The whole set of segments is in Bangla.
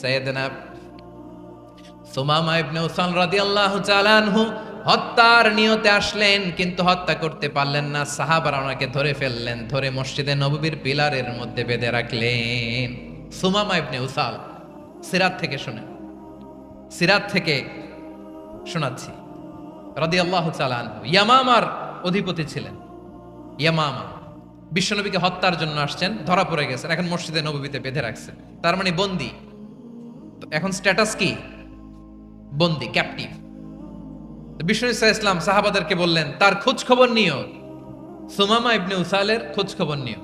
সৈয়দনা সুমামা ইবনে উসাল রাদিয়াল্লাহু তাআলা আনহু হত্যার নিয়তে আসলেন, কিন্তু হত্যা করতে পারলেন না। সাহাবারা ওনাকে ধরে ফেললেন, ধরে মসজিদে নববীর পিলারের মধ্যে বেঁধে রাখলেন। সুমামা ইবনে উসাল, সিরাত থেকে শুনে সিরাত থেকে শোনাচ্ছি। রাদিয়াল্লাহু তাআলা আনহু, ইয়ামামার অধিপতি ছিলেন। ইয়ামামা, বিশ্বনবীকে হত্যার জন্য আসছেন, ধরা পড়ে গেছেন, এখন মসজিদে নববীতে বেঁধে রাখছেন। তার মানে বন্দি। এখন স্ট্যাটাস কি? বন্দি ক্যাপটিভ বিষ্ণু ইসলাম সাহাবাদেরকে বললেন, তার খোঁজ খবর নিও। সুমামা ইবনে উসালের খোঁজ খবর নিও।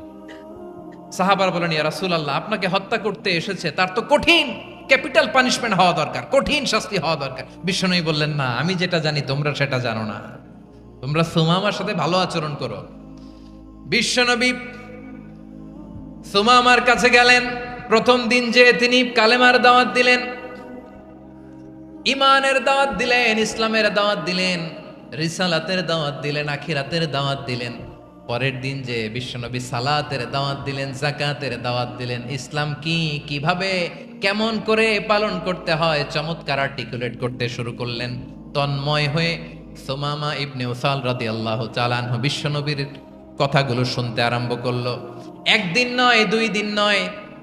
সাহাবার বলেন, ইয়া আল্লাহ আপনাকে হত্যা করতে এসেছে। তার তো কঠিন ক্যাপিটাল পানিশমেন্ট হওয়া দরকার, কঠিন শাস্তি হওয়া দরকার। বিষ্ণুই বললেন, না, আমি যেটা জানি, তোমরা সেটা জানো না। তোমরা সুমামার সাথে ভালো আচরণ করো। বিশ্বনবী সুমামার কাছে গেলেন। প্রথম দিন যে তিনি কালেমার দাওয়াত দিলেন ইমানের দাওয়াত দিলেন, ইসলামের দাওয়াত দিলেন, রিসালাতের দাওয়াত দিলেন, আখিরাতের দাওয়াত দিলেন, পরের দিন যে বিশ্বনবী সালাতের দাওয়াত দিলেন জাকাতের দাওয়াত দিলেন, ইসলাম কি, কীভাবে, কেমন করে পালন করতে হয়, চমৎকার আর্টিকুলেট করতে শুরু করলেন, তন্ময় হয়ে সোমামা ইবনে উসাল রাদি আল্লাহ চালানহ বিশ্বনবীর কথাগুলো শুনতে আরম্ভ করল। একদিন নয়, দুই দিন নয়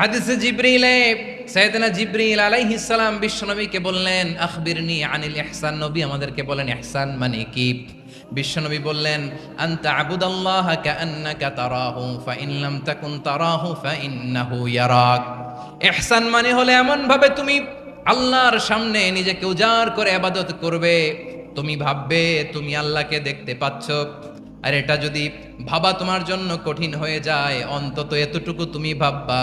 হাদিসে জিব্রিলে, সাইয়েদনা জিব্রিল আলাইহিস সালাম বিশ্বনবীকে বললেন, আখবিরনি আনিল ইহসান। নবী আমাদেরকে বলেন, ইহসান মানে কি? বিশ্বনবী বললেন, আনতা আবুদাল্লাহ কাআন্নাকা তারাহু, ফাইন লাম তাকুন তারাহু ফা ইন্নাহু ইয়ারাক। ইহসান মানে হলে এমন ভাবে তুমি আল্লাহর সামনে নিজেকে উজাড় করে ইবাদত করবে। তুমি ভাববে, তুমি আল্লাহকে দেখতে পাচ্ছ। আর এটা যদি ভাবা তোমার জন্য কঠিন হয়ে যায়, অন্তত এতটুকু তুমি ভাববা।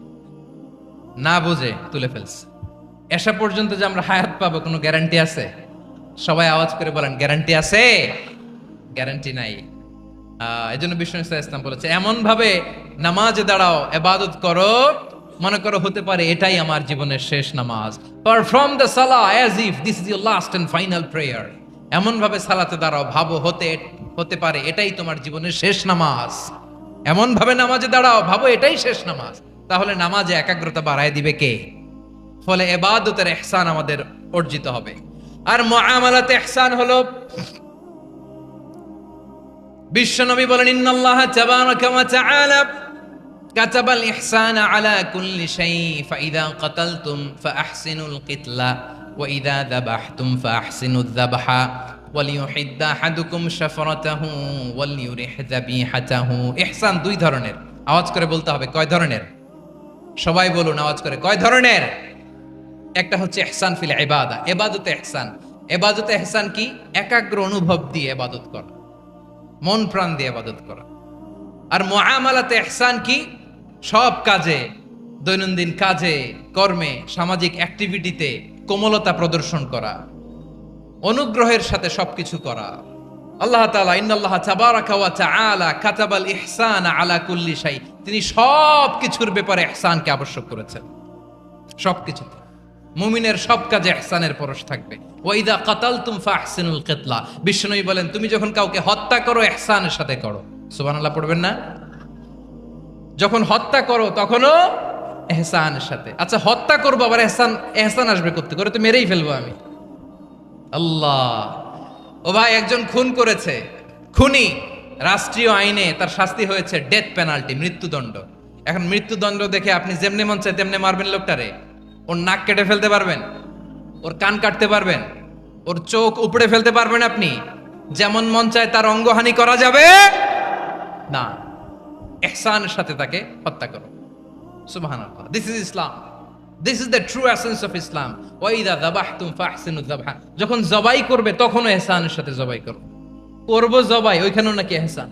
না বুঝে তুলে ফেলছে। এসা পর্যন্ত যে আমরা হায়াত পাবো, কোনো গ্যারান্টি আছে? সবাই আওয়াজ করে বলেন গ্যারান্টি আছে? গ্যারান্টি নাই। এই জন্য বিষ্ণু ইসলাম বলেছে এমন ভাবে নামাজে দাঁড়াও, এবাদত করো, মনে করো হতে পারে এটাই আমার জীবনের শেষ নামাজ। পারফর্ম দ্য সালা as if this is your last and final prayer এমন ভাবে সালাতে দাঁড়াও, ভাবো হতে হতে পারে এটাই তোমার জীবনের শেষ নামাজ। এমন ভাবে নামাজে দাঁড়াও, ভাবো এটাই শেষ নামাজ। তাহলে নামাজে একাগ্রতা বাড়ায় দিবে কে ফলে এবাদতের এহসান আমাদের অর্জিত হবে আর মুআমালাতে ইহসান হলো বিশ্বনবী বলেন ইন্নাল্লাহ তাবারাকা ওয়া তাআলা كتب الإحسان على كل شيء فإذا قتلتم فأحسنوا القتلة وإذا ذبحتم فأحسنوا الذبح وليحد أحدكم شفرته وليرح ذبيحته إحسان দুই ধরনের আওয়াজ করে বলতে হবে কয় ধরনের সবাই বলুন, আওয়াজ করে। কয় ধরনের? একটা হচ্ছে এহসান ফিল ইবাদা, এবাদতে এহসান এবাদতে এহসান কি? একাগ্র অনুভব দিয়ে এবাদত করা। মন প্রাণ দিয়ে এবাদত করা। আর মুআমালাতে এহসান কি? সব কাজে, দৈনন্দিন কাজে, কর্মে, সামাজিক অ্যাক্টিভিটিতে কোমলতা প্রদর্শন করা। অনুগ্রহের সাথে সবকিছু করা। আল্লাহ তাআলা, ইন্নাল্লাহ তাবারাকা ওয়া তাআলা কাতাবাল ইহসান আলা কুল্লি শাই। তিনি সব কিছুর ব্যাপারে ইহসানকে আবশ্যক করেছেন। সব সবকিছুতে। মুমিনের সব কাজে ইহসানের পরশ থাকবে। ওয়াইদা কাতাল কাতালতুম ফাহসিনুল কিতলা। বিষ্ণুই বলেন, তুমি যখন কাউকে হত্যা করো ইহসানের সাথে করো। সুবহানাল্লাহ পড়বেন না? যখন হত্যা করো, তখনও এহসানের সাথে। আচ্ছা হত্যা করব, আবার এহসান এহসান আসবে করতে করে তো মেরেই ফেলব আমি। আল্লাহ। ও ভাই, একজন খুন করেছে। খুনি। রাষ্ট্রীয় আইনে তার শাস্তি হয়েছে ডেথ পেনাল্টি মৃত্যুদণ্ড। এখন মৃত্যুদণ্ড দেখে আপনি যেমনি মন চায় তেমনি মারবেন লোকটারে। ওর নাক কেটে ফেলতে পারবেন, ওর কান কাটতে পারবেন, ওর চোখ উপড়ে ফেলতে পারবেন আপনি। যেমন মন চায় তার অঙ্গহানি করা যাবে, না, এহসানের সাথে তাকে হত্যা করো। সুবহানাল্লাহ this is Islam this is the true essence of Islam ওয়াইদা যাবাহতুম ফাহসিনু যাবহা। যখন জবাই করবে তখনও এহসানের সাথে জবাই করো। করব জবাই, ওইখানেও নাকি এহসান।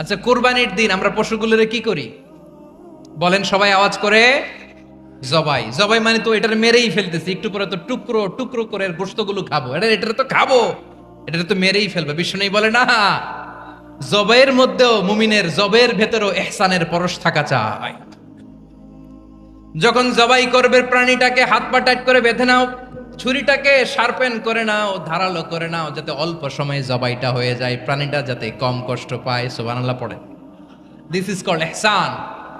আচ্ছা কোরবানির দিন আমরা পশুগুলোরে কি করি? বলেন, সবাই আওয়াজ করে, জবাই। জবাই মানে তো এটার মেরেই ফেলতেছি, একটু পরে তো টুকরো টুকরো করে গোস্তগুলো খাব। এটা এটা তো খাব। এটা তো মেরেই ফেলবে, বিশ্ব নেই বলে না। জবের মধ্যেও, মুমিনের জবের ভেতরেও এহসানের পরশ থাকা চায় যখন জবাই করবে, প্রাণীটাকে হাত পা টাইট করে বেঁধে নাও। ছুরিটাকে শার্পেন করে নাও, ধারালো করে নাও, যাতে অল্প সময়ে জবাইটা হয়ে যায়, প্রাণীটা যাতে কম কষ্ট পায়, সুবহানাল্লাহ পড়ে দিস ইজ কল্ড এহসান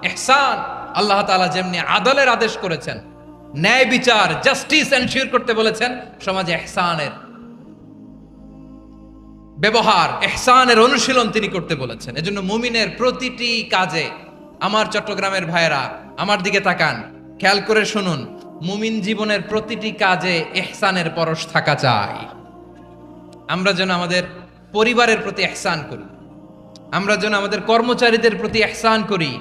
এহসান আল্লাহ তাআলা যেমনি আদলের আদেশ করেছেন, ন্যায় বিচার জাস্টিস এনশিওর করতে বলেছেন, সমাজে এহসানের ব্যবহার এহসানের অনুশীলন তিনি করতে বলেছেন। এজন্য মুমিনের প্রতিটি কাজে, আমার চট্টগ্রামের ভাইয়েরা, আমার দিকে তাকান, খেয়াল করে শুনুন মুমিন জীবনের প্রতিটি কাজে এহসানের পরশ থাকা চাই। আমরা যেন আমাদের পরিবারের প্রতি এহসান করি। আমরা যেন আমাদের কর্মচারীদের প্রতি এহসান করি।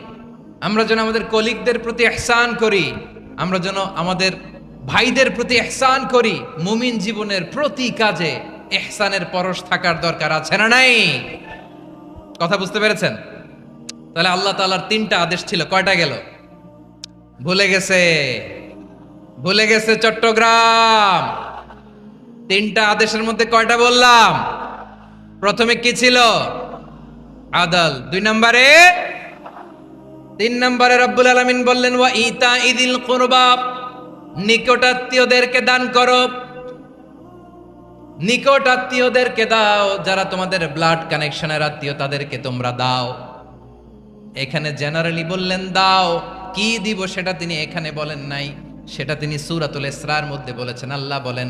আমরা যেন আমাদের কলিগদের প্রতি এহসান করি। আমরা যেন আমাদের ভাইদের প্রতি এহসান করি। মুমিন জীবনের প্রতি কাজে এহসানের পরশ থাকার দরকার আছে না নাই? কথা বুঝতে পেরেছেন? তাহলে আল্লাহ তাআলার তিনটা আদেশ ছিল। কয়টা গেল? ভুলে গেছে। ভুলে গেছে চট্টগ্রাম। তিনটা আদেশের মধ্যে কয়টা বললাম? প্রথমে কি ছিল? আদাল। দুই নম্বরে? তিন নম্বরে রব্বুল আলামিন বললেন, ওয়া ইতা ইদিল কুরবা। নিকটাত্মীয়দেরকে দান করো। নিকট আত্মীয়দেরকে দাও, যারা তোমাদের ব্লাড কানেকশনের আত্মীয়, তাদেরকে তোমরা দাও। এখানে জেনারেলি বললেন, দাও। কি দিব সেটা তিনি এখানে বলেন নাই। সেটা তিনি সুরাতুল ইসরার মধ্যে বলেছেন। আল্লাহ বলেন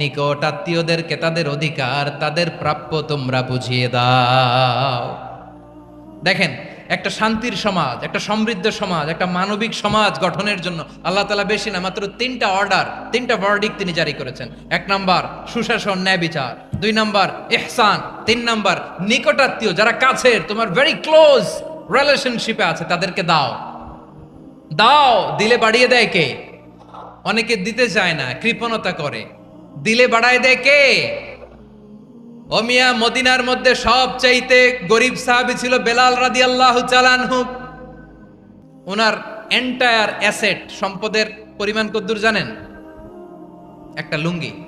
নিকট আত্মীয়দেরকে তাদের অধিকার, তাদের প্রাপ্য তোমরা বুঝিয়ে দাও। দেখেন, একটা শান্তির সমাজ, একটা সমৃদ্ধ সমাজ, একটা মানবিক সমাজ গঠনের জন্য আল্লাহ তালা বেশি না, মাত্র তিনটা অর্ডার, তিনটা ভার্ডিক তিনি জারি করেছেন। এক নাম্বার, সুশাসন, ন্যায় বিচার। দুই নাম্বার এহসান তিন নাম্বার নিকটাত্মীয় যারা কাছের, তোমার ভেরি ক্লোজ রিলেশনশিপে আছে, তাদেরকে দাও। দাও, দিলে বাড়িয়ে দেয় কে? অনেকে দিতে চায় না, কৃপণতা করে। দিলে বাড়ায় দেয় কে? অমিয়া মদিনার মধ্যে সব চাইতে গরিব সাহাবি ছিল বেলাল রাদি আল্লাহ চালানহু ওনার এন্টায়ার অ্যাসেট সম্পদের পরিমাণ কদ্দুর জানেন? একটা লুঙ্গি।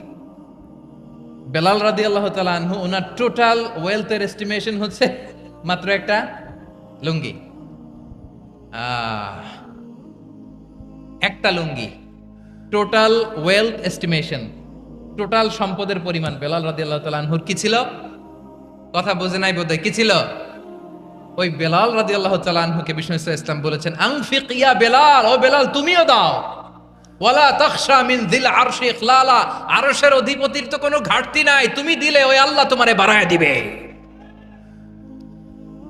বেলাল রাদি আল্লাহ তালানহু ওনার টোটাল ওয়েলথের এস্টিমেশন হচ্ছে মাত্র একটা লুঙ্গি। একটা লুঙ্গি। টোটাল ওয়েলথ এস্টিমেশন টোটাল সম্পদের পরিমাণ, বেলাল রাদি আল্লাহ তালানহুর কি ছিল? কথা বোঝে নাই বোধ কি ছিল? ওই বেলাল রাদি আল্লাহ তালানহুকে বিষ্ণু ইসলাম ইসলাম বলেছেন, আংফিক ইয়া বেলাল, ও বেলাল, তুমিও দাও। ওয়ালা তখশা মিন দিল আরশি ইখলালা, আরশের অধিপতির তো কোনো ঘাটতি নাই, তুমি দিলে ওই আল্লাহ তোমারে বাড়ায় দিবে।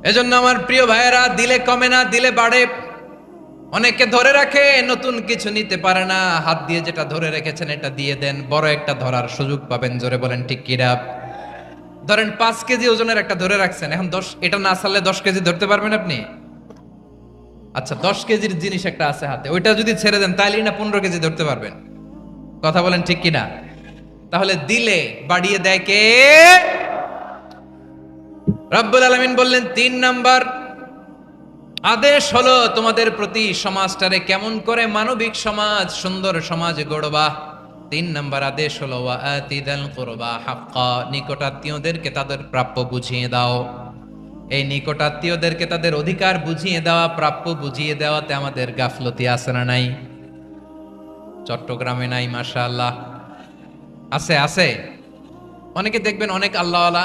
এজন্য আমার প্রিয় ভাইয়েরা, দিলে কমে না, দিলে বাড়ে। অনেকে ধরে রাখে, নতুন কিছু নিতে পারে না। হাত দিয়ে যেটা ধরে রেখেছেন, এটা দিয়ে দেন। বড় একটা ধরার সুযোগ পাবেন, জোরে বলেন, ঠিক কিরা? ধরেন পাঁচ কেজি ওজনের একটা ধরে রাখছেন, এখন দশ, এটা না ছাড়লে দশ কেজি ধরতে পারবেন আপনি? আচ্ছা দশ কেজির জিনিস একটা আছে হাতে, ওইটা যদি ছেড়ে দেন, তাইলেই না পনেরো কেজি ধরতে পারবেন? কথা বলেন ঠিক কিনা? তাহলে দিলে বাড়িয়ে দেয় কে? রব্বুল আলমিন বললেন, তিন নাম্বার, আদেশ হলো তোমাদের প্রতি সমাজটারে কেমন করে মানবিক সমাজ, সুন্দর সমাজ গড়বা। তিন নম্বর আদেশ হলো কুরবা হাক্কা, নিকটাত্মীয়দেরকে তাদের প্রাপ্য বুঝিয়ে দাও। এই নিকটাত্মীয়দেরকে তাদের অধিকার বুঝিয়ে দেওয়া, প্রাপ্য বুঝিয়ে দেওয়াতে আমাদের গাফলতি আছে না নাই? চট্টগ্রামে নাই, মাশাআল্লাহ। আছে আছে। অনেকে দেখবেন অনেক আল্লাহওয়ালা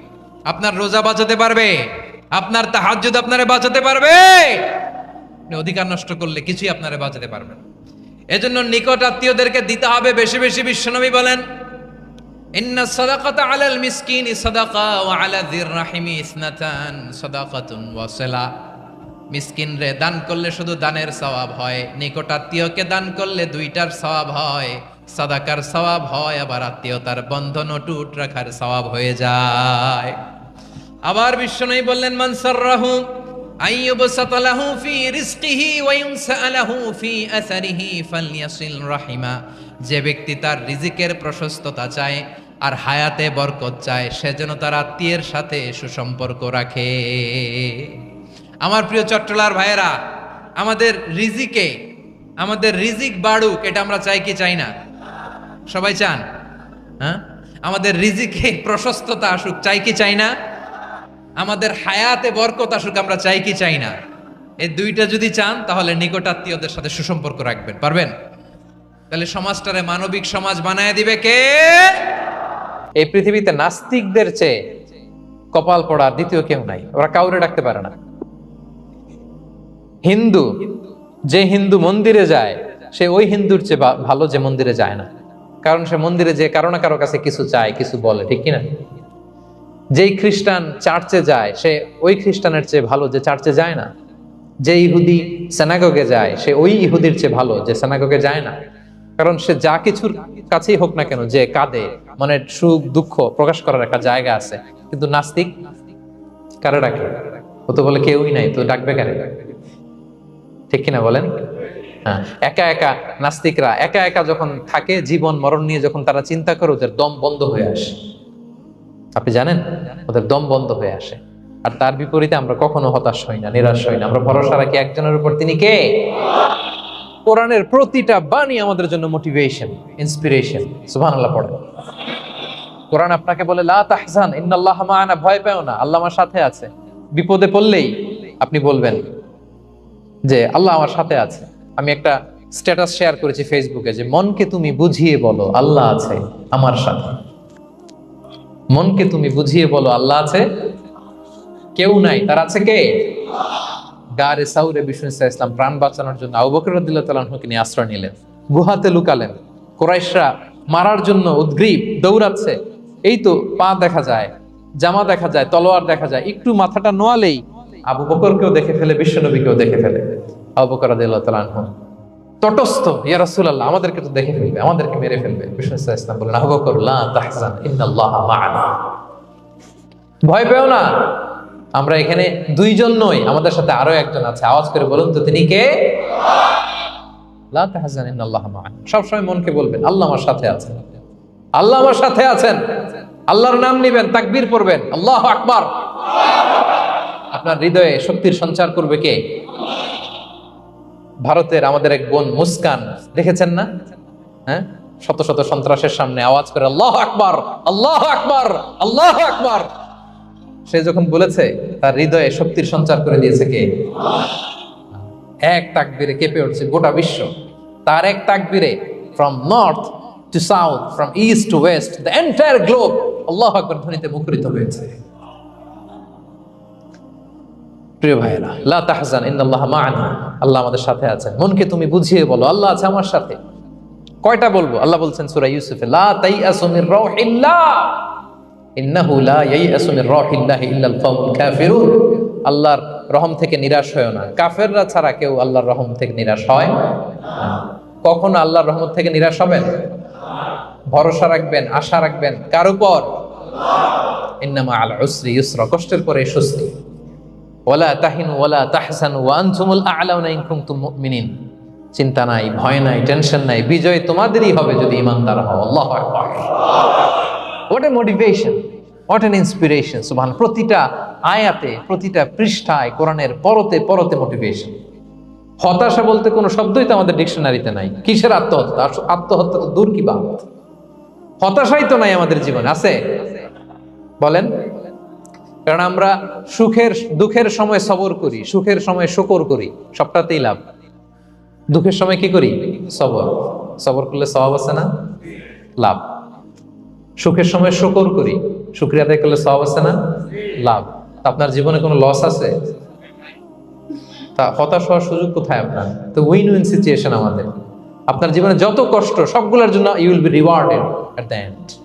আপনার রোজা বাঁচাতে পারবে, আপনার তাহাজ্জুদ আপনারে বাঁচাতে পারবে। অধিকার নষ্ট করলে কিছুই আপনারে বাঁচাতে পারবে এজন্য নিকট আত্মীয়দেরকে দিতে হবে বেশি বেশি বিশ্বনবী বলেন আলাল দান করলে শুধু দানের সওয়াব হয়, নিকট আত্মীয়কে দান করলে দুইটার সওয়াব হয়। সাদাকার সওয়াব হয়, আবার আত্মীয়তার বন্ধন টুট রাখার সওয়াব হয়ে যায়। আবার বিশ্বনবী বললেন, মান আইয়ুবসাত লাহু ফি ফি যে ব্যক্তি তার রিজিকের প্রশস্ততা চায় আর হায়াতে বরকত চায়, সে যেন তার আত্মীয়ের সাথে সুসম্পর্ক রাখে। আমার প্রিয় চট্টলার ভাইয়েরা, আমাদের রিজিকে, আমাদের রিজিক বাড়ুক, এটা আমরা চাই কি চাই না? সবাই চান? হ্যাঁ? আমাদের রিজিকে প্রশস্ততা আসুক, চাই কি চাই না? আমাদের হায়াতে বরকত আসুক, আমরা চাই কি চাই না? এই দুইটা যদি চান, তাহলে নিকটাত্মীয়দের সাথে সুসম্পর্ক রাখবেন, পারবেন? তাহলে সমাজটারে মানবিক সমাজ বানায় দিবে কে? এই পৃথিবীতে নাস্তিকদের চেয়ে কপাল পড়া দ্বিতীয় কেউ নাই, ওরা কাউরে ডাকতে পারে না। হিন্দু, যে হিন্দু মন্দিরে যায়, সে ওই হিন্দুর চেয়ে ভালো যে মন্দিরে যায় না। কারণ সে মন্দিরে যে কারও না কারও কাছে কিছু চায়, কিছু বলে, ঠিক কিনা? যেই খ্রিস্টান চার্চে যায়, সে ওই খ্রিস্টানের চেয়ে ভালো যে চার্চে যায় না। যে ইহুদি সেনাগগে যায়, সে ওই ইহুদির চেয়ে ভালো যে সেনাগগে যায় না। কারণ সে যা কিছুর কাছেই হোক না কেন, যে কাঁদে মানে সুখ, দুঃখ প্রকাশ করার একটা জায়গা আছে। কিন্তু নাস্তিক কারে ডাকে? ও তো বলে কেউই নাই, তো ডাকবে কারে? ঠিক কিনা বলেন? একা একা নাস্তিকরা, একা একা যখন থাকে, জীবন, মরণ নিয়ে যখন তারা চিন্তা করে, ওদের দম বন্ধ হয়ে আসে। আপনি জানেন? ওদের দম বন্ধ হয়ে আসে। আর তার বিপরীতে আমরা কখনো হতাশ হই না, নিরাশ হই না। আমরা ভরসা রাখি একজনের উপর, তিনি কে? কোরআনের প্রতিটা বাণী আমাদের জন্য মোটিভেশন ইন্সপিরেশন সুবহানাল্লাহ পড়ে কোরআন আপনাকে বলে, লা তাহজান, ইন্নাল্লাহ মাআনা। ভয় পেও না, আল্লাহ আমার সাথে আছে। বিপদে পড়লেই আপনি বলবেন যে, আল্লাহ আমার সাথে আছে। আমি একটা স্ট্যাটাস শেয়ার করেছি ফেসবুকে যে, মনকে তুমি বুঝিয়ে বলো, আল্লাহ আছে আমার সাথে। মনকে তুমি বুঝিয়ে বলো, আল্লাহ আছে? কেউ নাই। তার আছে কে? গারে সাউরে বিষ্ণু ইসলাম, প্রাণ বাঁচানোর জন্য। আবু বকর রাদিয়াল্লাহু নিয়ে আশ্রয় নিলেন। গুহাতে লুকালেন। কোরাইশরা মারার জন্য উদ্গ্রীব দৌড়াচ্ছে। এই তো পা দেখা যায়, জামা দেখা যায়, তলোয়ার দেখা যায়। একটু মাথাটা নোয়ালেই আবু বকরকেও দেখে ফেলে, বিশ্বনবীকেও দেখে ফেলে। তটস্থ, ইয়া আমাদেরকে তো দেখে ফেলবে, আমাদেরকে মেরে ফেলবে। ইসলাম ভয় পেও না, আমরা এখানে দুইজন নই, আমাদের সাথে আরও একজন আছে। আওয়াজ করে বলুন তো, তিনি কে? সবসময় মনকে বলবেন, আল্লাহ আমার সাথে আছেন। আল্লাহ আমার সাথে আছেন। আল্লাহর নাম নিবেন, তাকবীর পড়বেন, আল্লাহ আকবার। আপনার হৃদয়ে শক্তির সঞ্চার করবে কে? ভারতের আমাদের এক বোন মুস্কান, দেখেছেন না? হ্যাঁ? শত শত সন্ত্রাসের সামনে আওয়াজ করে, আল্লাহ আকবার আল্লাহ আকবার আল্লাহ আকবার। সে যখন বলেছে, তার হৃদয়ে শক্তির সঞ্চার করে দিয়েছে কে? এক তাকবীরে কেঁপে উঠছে গোটা বিশ্ব। তার এক তাকবীরে from north to south from east to west the entire globe আল্লাহ আকবর ধ্বনিতে মুখরিত হয়েছে। প্রিয় ভাইয়েরা, লা তাহজান, ইন্নাল্লাহ মা'ানা আল্লাহ আমাদের সাথে আছেন। মনকে তুমি বুঝিয়ে বলো, আল্লাহ আছে আমার সাথে। কয়টা বলব? আল্লাহ বলছেন সূরা ইউসুফে, লা তাইয়াসু মির রাউহিল্লাহ। ইন্নাহু লা ইয়াইয়াসু মির রাউহিল্লাহি ইল্লাল কওমুল কাফিরুন। আল্লাহর রহম থেকে নিরাশ হয় না। কাফেররা ছাড়া কেউ আল্লাহর রহম থেকে নিরাশ হয় না। কখনো আল্লাহর রহমত থেকে নিরাশ হবেন? ভরসা রাখবেন, আশা রাখবেন। কার উপর ইন্নামা আল উসরি ইউসরা। কষ্টের পরে স্বস্তি ওয়ালা তাহিনু ওয়ালা তাহসানু ওয়া আনতুমুল আ'লাউনা কুনতুম চিন্তা নাই, ভয় নাই, টেনশন নাই, বিজয় তোমাদেরই হবে যদি ইমানদার হও। আল্লাহু what a motivation what an inspiration সুবহান প্রতিটা আয়াতে, প্রতিটা পৃষ্ঠায়, কোরআনের পরতে পরতে মোটিভেশন হতাশা বলতে কোনো শব্দই তো আমাদের ডিকশনারিতে নাই। কিসের আত্মহত্যা? আত্মহত্যা তো দূর কি বাদ হতাশাই তো নাই আমাদের জীবনে, আছে? বলেন। কারণ আমরা সুখের, দুঃখের সময় সবর করি, সুখের সময় শকর করি, সবটাতেই লাভ। দুঃখের সময় কি করি? সবর। সবর করলে সবাব আছে না? লাভ। সুখের সময় শকর করি, শুক্রিয়া আদায় করলে সবাব আছে না? লাভ। আপনার জীবনে কোনো লস আছে? তা হতাশ হওয়ার সুযোগ কোথায় আপনার? তো উইন উইন সিচুয়েশন আমাদের। আপনার জীবনে যত কষ্ট, সবগুলোর জন্য you will be rewarded at the end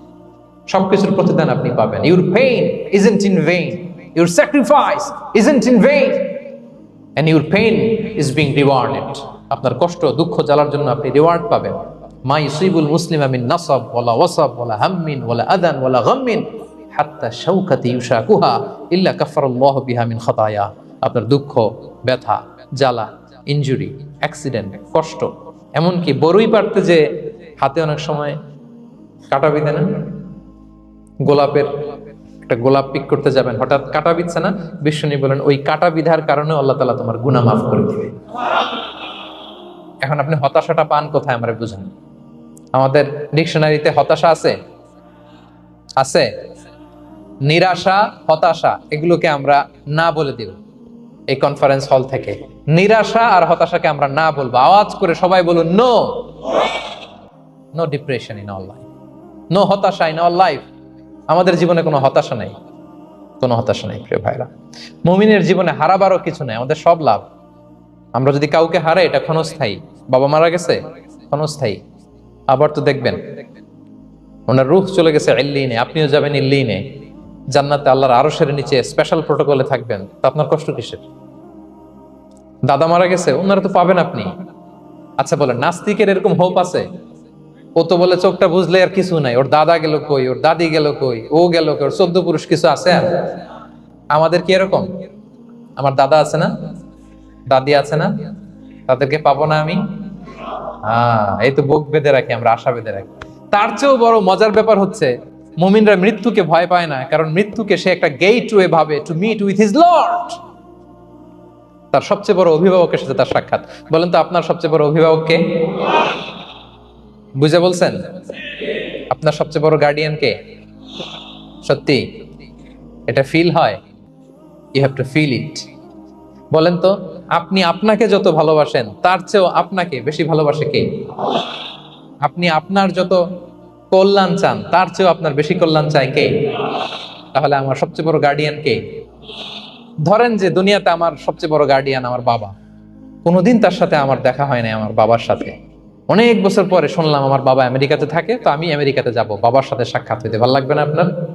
সবকিছুর প্রতিদান আপনি পাবেন। Your pain isn't in vain your sacrifice isn't in vain and your pain is being rewarded আপনার কষ্ট, দুঃখ জ্বালার জন্য আপনি রিওয়ার্ড পাবেন। মা ইউসিবুল মুসলিম আমিন নাসব, ওয়ালা ওয়াসাব, ওয়ালা হাম্মিন, ওয়ালা আদান ওয়ালা গাম্মিন, হাত্তা শাউকাতি ইউশাকুহা ইল্লা কাফারাল্লাহু বিহা মিন খাতায়া। আপনার দুঃখ, ব্যথা, জ্বালা ইনজুরি অ্যাক্সিডেন্ট কষ্ট, এমনকি বড়ই পারতে যে হাতে অনেক সময় কাটা বিধে না গোলাপের, একটা গোলাপ পিক করতে যাবেন। হঠাৎ কাটা বিচ্ছে না? বিষ্ণু বলেন, ওই কাটা বিধার কারণে আল্লাহ তালা তোমার গুনাহ মাফ করে দিবে। এখন আপনি হতাশাটা পান কোথায় আমরা বুঝেন? আমাদের ডিকশনারিতে হতাশা আছে? আছে। নিরাশা, হতাশা, এগুলোকে আমরা না বলে দিব এই কনফারেন্স হল থেকে। নিরাশা আর হতাশাকে আমরা না বলব। আওয়াজ করে সবাই বলুন no no depression in all life no হতাশা ইন অল লাইফ আমাদের জীবনে কোনো হতাশা নেই। কোনো হতাশা নেই, প্রিয় ভাইরা। মুমিনের জীবনে হারাবারও কিছু নেই, আমাদের সব লাভ। আমরা যদি কাউকে হারাই, এটা ক্ষণস্থায়ী। বাবা মারা গেছে, ক্ষণস্থায়ী। আবার তো দেখবেন, ওনার রুখ চলে গেছে ইল্লিনে, আপনিও যাবেন ইল্লিনে। জান্নাতে আল্লাহর আরও আরশের নিচে স্পেশাল প্রোটোকলে থাকবেন। তা আপনার কষ্ট কিসের? দাদা মারা গেছে, ওনারা তো পাবেন আপনি। আচ্ছা বলেন, নাস্তিকের এরকম হোপ আছে? ও তো বলে চোখটা বুঝলে আর কিছু নাই। ওর দাদা গেল কই? ওর দাদি গেল কই? ও গেল কই? ওর চোদ্দ পুরুষ কিছু আছে? আর আমাদের কি এরকম? আমার দাদা আছে না? দাদি আছে না? তাদেরকে পাবো না আমি? হ্যাঁ এই তো বুক বেঁধে রাখি, আমরা আশা বেঁধে রাখি। তার চেয়েও বড় মজার ব্যাপার হচ্ছে, মুমিনরা মৃত্যুকে ভয় পায় না, কারণ মৃত্যুকে সে একটা গেট ওয়ে ভাবে to meet with his lord তার সবচেয়ে বড় অভিভাবকের সাথে তার সাক্ষাৎ। বলেন তো আপনার সবচেয়ে বড় অভিভাবক কে? বুঝে বলছেন? আপনার সবচেয়ে বড় গার্ডিয়ান কে? সত্যি? এটা ফিল হয়? You have to feel it বলেন তো, আপনি আপনাকে যত ভালোবাসেন, তার চেয়েও আপনাকে বেশি ভালোবাসে কে? আপনি আপনার যত কল্যাণ চান, তার চেয়েও আপনার বেশি কল্যাণ চায় কে? তাহলে আমার সবচেয়ে বড় গার্ডিয়ান কে? ধরেন যে দুনিয়াতে আমার সবচেয়ে বড় গার্ডিয়ান আমার বাবা। কোনোদিন তার সাথে আমার দেখা হয় নাই, আমার বাবার সাথে। অনেক বছর পরে শুনলাম আমার বাবা আমেরিকাতে থাকে, তো আমি আমেরিকাতে যাব। বাবার সাথে সাক্ষাৎ হইতে ভালো লাগবে না আপনার?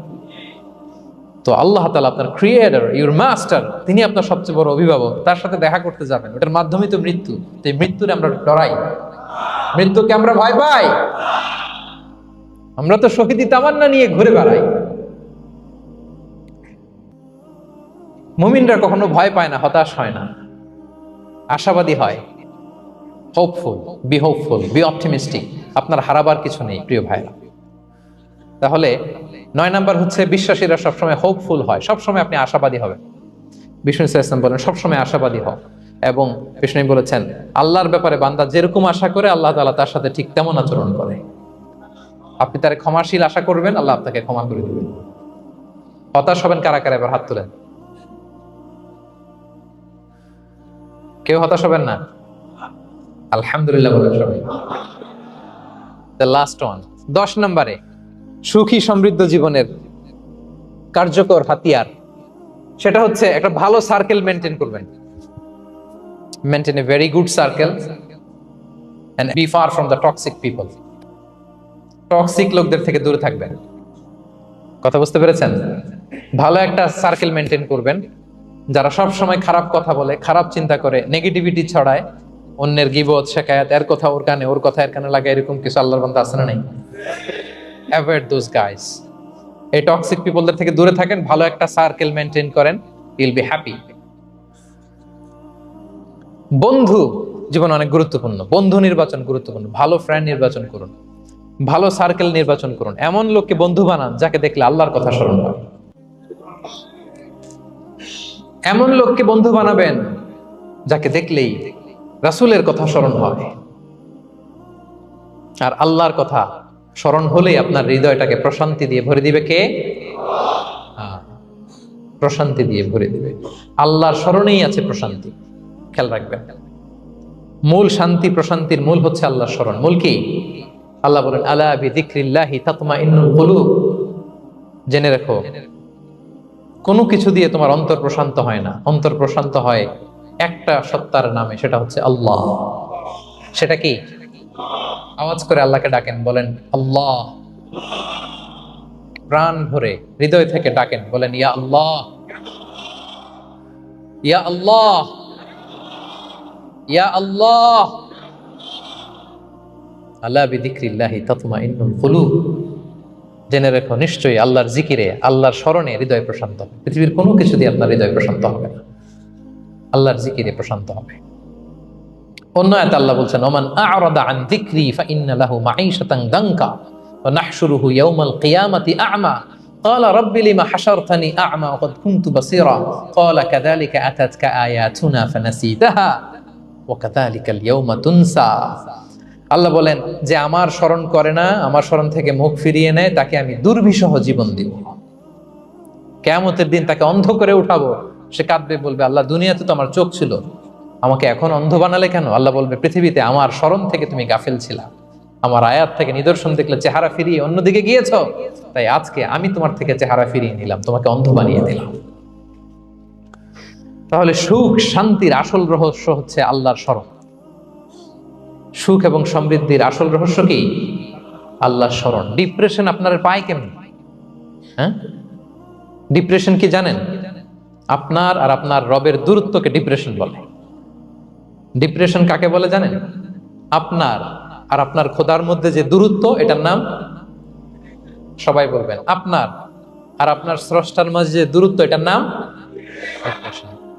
তো আল্লাহ তালা আপনার ক্রিয়েটর ইউর মাস্টার তিনি আপনার সবচেয়ে বড় অভিভাবক। তার সাথে দেখা করতে যাবেন। ওটার মাধ্যমে তো মৃত্যু। তো এই মৃত্যুরে আমরা ডরাই মৃত্যুকে আমরা ভয় পাই। আমরা তো শহীদি তামান্না নিয়ে ঘুরে বেড়াই। মুমিনরা কখনো ভয় পায় না, হতাশ হয় না। আশাবাদী হয়। Hopeful be hopeful be optimistic আপনার হারাবার কিছু নেই, প্রিয় ভাইরা। তাহলে নয় নাম্বার হচ্ছে বিশ্বাসীরা সবসময় হোপফুল হয়। সবসময় আপনি আশাবাদী হবেন। বিষ্ণু ইসলাম বলেন, সবসময় আশাবাদী হও। এবং বিষ্ণু বলেছেন, আল্লাহর ব্যাপারে বান্দা যেরকম আশা করে, আল্লাহ তাআলা তার সাথে ঠিক তেমন আচরণ করে। আপনি তার ক্ষমাশীল আশা করবেন, আল্লাহ আপনাকে ক্ষমা করে দেবেন। হতাশ হবেন কারা কারা, এবার হাত তোলেন। কেউ হতাশ হবেন না? আলহামদুলিল্লাহ বলেন সবাই। লাস্ট ওয়ান দশ নম্বরে, সুখী সমৃদ্ধ জীবনের কার্যকর হাতিয়ার। সেটা হচ্ছে একটা ভালো সার্কেল মেনটেন করবেন। Maintain a very good circle and be far from the toxic people toxic লোকদের থেকে দূরে থাকবেন। কথা বুঝতে পেরেছেন? ভালো একটা সার্কেল মেনটেন করবেন। যারা সব সময় খারাপ কথা বলে, খারাপ চিন্তা করে নেগেটিভিটি ছড়ায় অন্যের গিবত, শেখায়াত, এর কথা ওর কানে, ওর কথা এর কানে লাগে এরকম কিছু আল্লাহর বান্দা আছে না নাই? অ্যাভয়েড দোজ গাইস এই টক্সিক পিপলদের থেকে দূরে থাকেন, ভালো একটা সার্কেল মেনটেন করেন ইল বি হ্যাপি বন্ধু জীবন অনেক গুরুত্বপূর্ণ, বন্ধু নির্বাচন গুরুত্বপূর্ণ, ভালো ফ্রেন্ড নির্বাচন করুন, ভালো সার্কেল নির্বাচন করুন, এমন লোককে বন্ধু বানান যাকে দেখলে আল্লাহর কথা স্মরণ হয়। এমন লোককে বন্ধু বানাবেন যাকে দেখলেই রাসূলের কথা স্মরণ হয়। আর আল্লাহর কথা স্মরণ হলেই আপনার হৃদয়টাকে প্রশান্তি দিয়ে ভরে দিবে কে? হ্যাঁ, প্রশান্তি দিয়ে ভরে দিবে। আল্লাহর স্মরণেই আছে প্রশান্তি। খেয়াল রাখবেন। মূল শান্তি প্রশান্তির মূল হচ্ছে আল্লাহর স্মরণ। মূল কি? আল্লাহ বলেন আলা বিযিকরিল্লাহি তাতমাইন্নুল কুলুব। জেনে রাখো কোনো কিছু দিয়ে তোমার অন্তর প্রশান্ত হয় না। অন্তর প্রশান্ত হয় একটা সত্তার নামে, সেটা হচ্ছে আল্লাহ। সেটা কি? আওয়াজ করে আল্লাহকে ডাকেন, বলেন, আল্লাহ। প্রাণ ভরে, হৃদয় থেকে ডাকেন, বলেন, ইয়া আল্লাহ। ইয়া আল্লাহ। ইয়া আল্লাহ। আল্লাহ বিদিক্রিল্লাহি তাতমাইন্নুল কুলুব। জেনে রেখো, নিশ্চয়ই আল্লাহর জিকিরে, আল্লাহর স্মরণে হৃদয় প্রশান্ত হবে। পৃথিবীর কোনো কিছু দিয়ে আপনার হৃদয় প্রশান্ত হবে না। আল্লাহর জিকিরে প্রশান্ত হবে অন্য আয়াতে আল্লাহ বলছেন ওমান আ'রাদা আন যিকরি ফাইন্না লাহু মাঈশাতান দাঙ্কা ওয়া নাহশুরুহু ইয়াওমাল কিয়ামাতি আ'মা قال رب لما حشرتني أعمى وقد كنت بصيرا قال كذلك أتتك آياتنا فنسيتها وكذلك اليوم تنسى আল্লাহ বলেন যে আমার স্মরণ করে না আমার স্মরণ থেকে মুখ ফিরিয়ে নেয় তাকে আমি দুর্বিষহ জীবন দিব কেয়ামতের দিন তাকে অন্ধ করে উঠাবো সে কাঁদবে, বলবে, আল্লাহ, দুনিয়াতে তো আমার চোখ ছিল। আমাকে এখন অন্ধ বানালে কেন? আল্লাহ বলবে, পৃথিবীতে আমার স্মরণ থেকে তুমি গাফেল ছিলা। আমার আয়াত থেকে নিদর্শন দেখলে চেহারা ফিরিয়ে অন্যদিকে গিয়েছ। তাই আজকে আমি তোমার থেকে চেহারা ফিরিয়ে নিলাম, তোমাকে অন্ধ বানিয়ে দিলাম। তাহলে সুখ, শান্তির আসল রহস্য হচ্ছে আল্লাহর স্মরণ। সুখ এবং সমৃদ্ধির আসল রহস্য কি? আল্লাহর স্মরণ। ডিপ্রেশন আপনার পায় কেমন? হ্যাঁ? ডিপ্রেশন কি জানেন? আপনার আর আপনার রবের দূরত্বকে ডিপ্রেশন বলে। ডিপ্রেশন কাকে বলে জানেন? আপনার আর আপনার খোদার মধ্যে যে দূরত্ব, এটার নাম সবাই বলবেন। আপনার আর আপনার স্রষ্টার মাঝে যে দূরত্ব, এটার নাম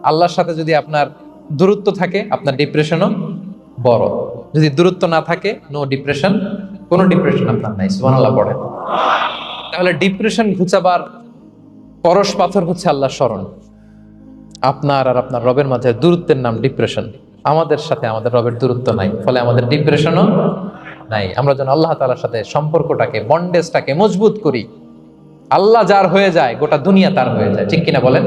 আল্লাহর সাথে যদি আপনার দূরত্ব থাকে, আপনার ডিপ্রেশনও বড়। যদি দূরত্ব না থাকে নো ডিপ্রেশন কোনো ডিপ্রেশন আপনার নাই। সুবহানাল্লাহ পড়েন। তাহলে ডিপ্রেশন ঘুচাবার পরশ পাথর হচ্ছে আল্লাহ স্মরণ। আপনার আর আপনার রবের মাঝে দূরত্বের নাম ডিপ্রেশন আমাদের সাথে আমাদের রবের দূরত্ব নাই, ফলে আমাদের ডিপ্রেশনও নাই। আমরা যেন আল্লাহ তালার সাথে সম্পর্কটাকে বন্ডেজটাকে মজবুত করি। আল্লাহ যার হয়ে যায়, গোটা দুনিয়া তার হয়ে যায়। ঠিক কিনা বলেন?